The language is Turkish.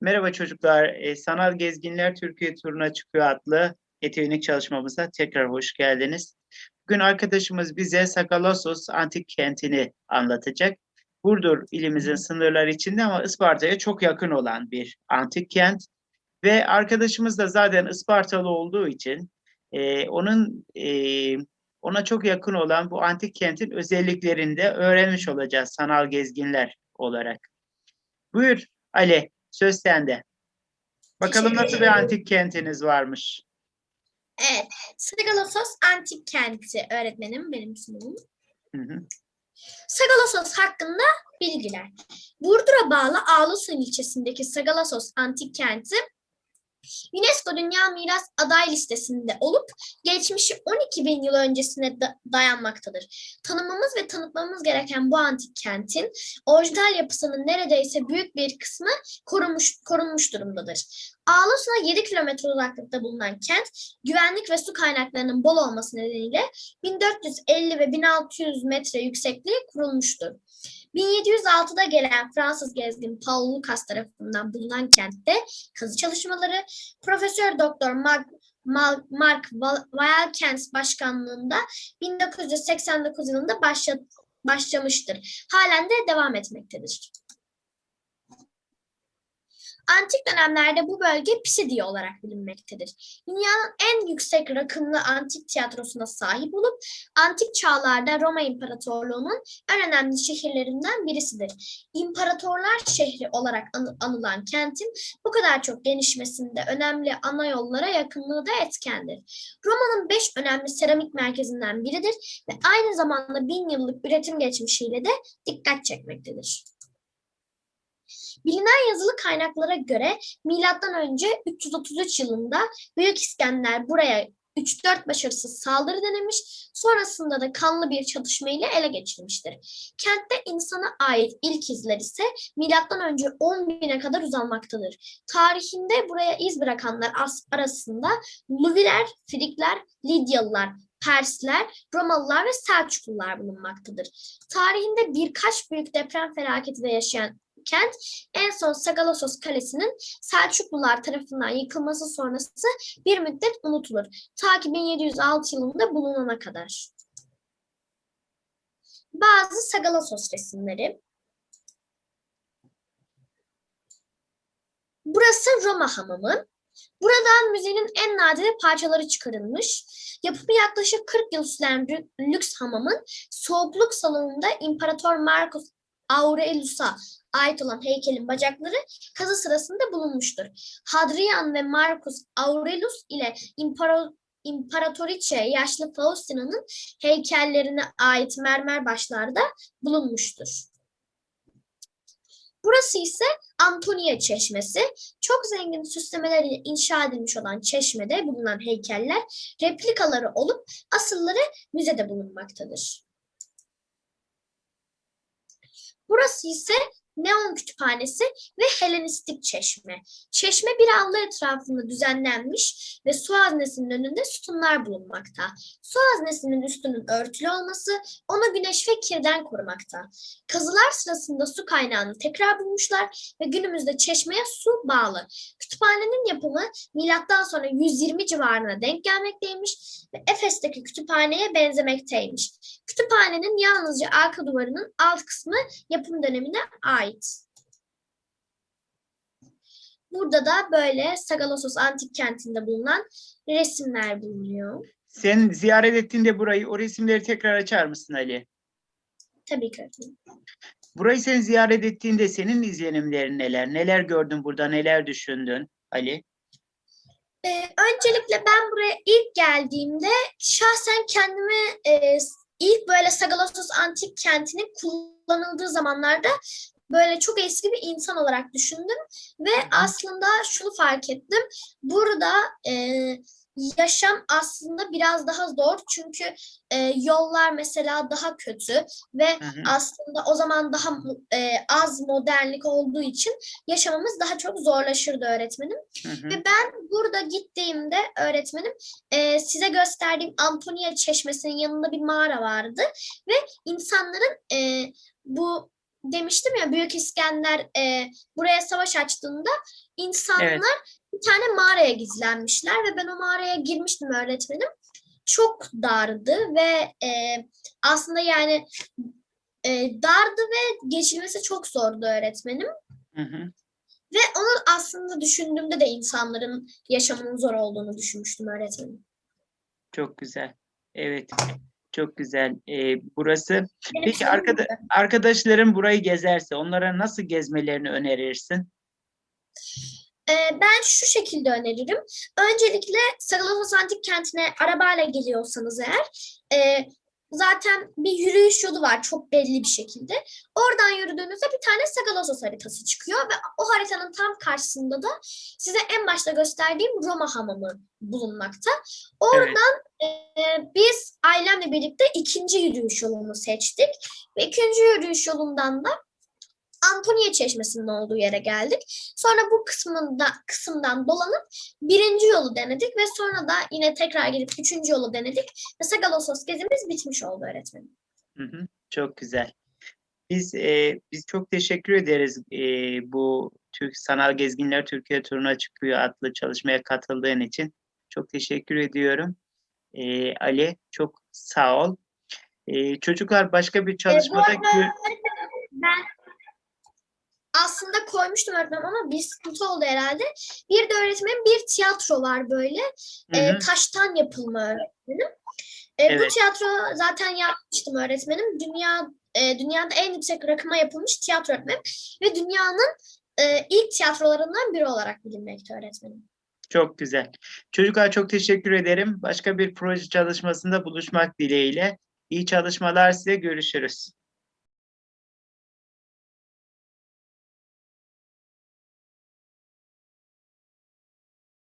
Merhaba çocuklar. E, Sanal Gezginler Türkiye turuna çıkıyor adlı etkinlik çalışmamıza tekrar hoş geldiniz. Bugün arkadaşımız bize Sakalassos antik kentini anlatacak. Burdur ilimizin sınırları içinde ama Isparta'ya çok yakın olan bir antik kent. Ve arkadaşımız da zaten Ispartalı olduğu için e, onun e, ona çok yakın olan bu antik kentin özelliklerini de öğrenmiş olacağız sanal gezginler olarak. Buyur Ali. Söz sende. Bakalım nasıl bir antik kentiniz varmış. Evet. Sagalassos Antik Kenti öğretmenim benim ismim. Hı hı. Sagalassos hakkında bilgiler. Burdur'a bağlı Ağlasun ilçesindeki Sagalassos Antik Kenti UNESCO Dünya Miras Aday Listesi'nde olup geçmişi 12 bin yıl öncesine da- dayanmaktadır. Tanımamız ve tanıtmamız gereken bu antik kentin orijinal yapısının neredeyse büyük bir kısmı korunmuş, korunmuş durumdadır. Ağlasun'a 7 kilometre uzaklıkta bulunan kent, güvenlik ve su kaynaklarının bol olması nedeniyle 1450 ve 1600 metre yüksekliğe kurulmuştur. 1706'da gelen Fransız gezgin Paul Lucas tarafından bulunan kentte kazı çalışmaları Profesör Doktor Mark, Mark Valkens başkanlığında 1989 yılında başla, başlamıştır. Halen de devam etmektedir. Antik dönemlerde bu bölge Pisidia olarak bilinmektedir. Dünyanın en yüksek rakımlı antik tiyatrosuna sahip olup antik çağlarda Roma İmparatorluğu'nun en önemli şehirlerinden birisidir. İmparatorlar şehri olarak anı- anılan kentin bu kadar çok genişmesinde önemli ana yollara yakınlığı da etkendir. Roma'nın beş önemli seramik merkezinden biridir ve aynı zamanda bin yıllık üretim geçmişiyle de dikkat çekmektedir. Bilinen yazılı kaynaklara göre milattan önce 333 yılında Büyük İskender buraya 3-4 başarısız saldırı denemiş, sonrasında da kanlı bir çatışma ile ele geçirmiştir. Kentte insana ait ilk izler ise milattan önce 10 bine kadar uzanmaktadır. Tarihinde buraya iz bırakanlar as- arasında Luviler, Frikler, Lidyalılar, Persler, Romalılar ve Selçuklular bulunmaktadır. Tarihinde birkaç büyük deprem felaketi de yaşayan kent en son Sagalassos Kalesi'nin Selçuklular tarafından yıkılması sonrası bir müddet unutulur. Ta ki 1706 yılında bulunana kadar. Bazı Sagalassos resimleri. Burası Roma hamamı. Buradan müzenin en nadide parçaları çıkarılmış. Yapımı yaklaşık 40 yıl süren lü- lüks hamamın soğukluk salonunda İmparator Marcus Aurelius'a ait olan heykelin bacakları kazı sırasında bulunmuştur. Hadrian ve Marcus Aurelius ile İmparo İmparatoriçe yaşlı Faustina'nın heykellerine ait mermer başlarda bulunmuştur. Burası ise Antonia Çeşmesi. Çok zengin süslemeleriyle inşa edilmiş olan çeşmede bulunan heykeller replikaları olup asılları müzede bulunmaktadır. Burası ise Neon Kütüphanesi ve Helenistik Çeşme. Çeşme bir avlu etrafında düzenlenmiş ve su haznesinin önünde sütunlar bulunmakta. Su haznesinin üstünün örtülü olması onu güneş ve kirden korumakta. Kazılar sırasında su kaynağını tekrar bulmuşlar ve günümüzde çeşmeye su bağlı. Kütüphanenin yapımı milattan sonra 120 civarına denk gelmekteymiş ve Efes'teki kütüphaneye benzemekteymiş. Kütüphanenin yalnızca arka duvarının alt kısmı yapım dönemine ait. Burada da böyle Sagalassos antik kentinde bulunan resimler bulunuyor. Sen ziyaret ettiğinde burayı, o resimleri tekrar açar mısın Ali? Tabii ki. Burayı sen ziyaret ettiğinde senin izlenimlerin neler? Neler gördün burada, neler düşündün Ali? Ee, öncelikle ben buraya ilk geldiğimde şahsen kendimi e, ilk böyle Sagalassos antik kentinin kullanıldığı zamanlarda böyle çok eski bir insan olarak düşündüm ve aslında şunu fark ettim. Burada e, yaşam aslında biraz daha zor çünkü e, yollar mesela daha kötü ve Hı hı. aslında o zaman daha e, az modernlik olduğu için yaşamamız daha çok zorlaşırdı öğretmenim. Hı hı. Ve ben burada gittiğimde öğretmenim e, size gösterdiğim Antonia Çeşmesi'nin yanında bir mağara vardı ve insanların e, bu demiştim ya Büyük İskender e, buraya savaş açtığında insanlar Evet. bir tane mağaraya gizlenmişler ve ben o mağaraya girmiştim öğretmenim. Çok dardı ve e, aslında yani e, dardı ve geçilmesi çok zordu öğretmenim. Hı hı. Ve onu aslında düşündüğümde de insanların yaşamının zor olduğunu düşünmüştüm öğretmenim. Çok güzel. Evet. Çok güzel. Ee, burası. Peki arkada, arkadaşların burayı gezerse onlara nasıl gezmelerini önerirsin? Ee, ben şu şekilde öneririm. Öncelikle Sagalassos Antik Kenti'ne arabayla geliyorsanız eğer e, zaten bir yürüyüş yolu var çok belli bir şekilde. Oradan yürüdüğünüzde bir tane Sagalassos haritası çıkıyor ve o haritanın tam karşısında da size en başta gösterdiğim Roma hamamı bulunmakta. Oradan e, biz ailemle birlikte ikinci yürüyüş yolunu seçtik ve ikinci yürüyüş yolundan da Antoniye Çeşmesi'nin olduğu yere geldik. Sonra bu kısmında kısımdan dolanıp birinci yolu denedik ve sonra da yine tekrar gelip üçüncü yolu denedik. Ve Sagalassos gezimiz bitmiş oldu öğretmenim. Hı hı, çok güzel. Biz e, biz çok teşekkür ederiz e, bu Türk Sanal Gezginler Türkiye turuna çıkıyor adlı çalışmaya katıldığın için. Çok teşekkür ediyorum. E, Ali çok sağ ol. E, çocuklar başka bir çalışmada arada gö- Ben aslında koymuştum öğretmenim ama bir sıkıntı oldu herhalde. Bir de öğretmenim bir tiyatro var böyle. Hı e, taştan yapılma öğretmenim. E, Bu Evet. tiyatro zaten yapmıştım öğretmenim. Dünya e, dünyada en yüksek rakıma yapılmış tiyatro öğretmenim ve dünyanın e, ilk tiyatrolarından biri olarak bilinmekte öğretmenim. çok güzel. Çocuklar çok teşekkür ederim. Başka bir proje çalışmasında buluşmak dileğiyle. İyi çalışmalar size görüşürüz.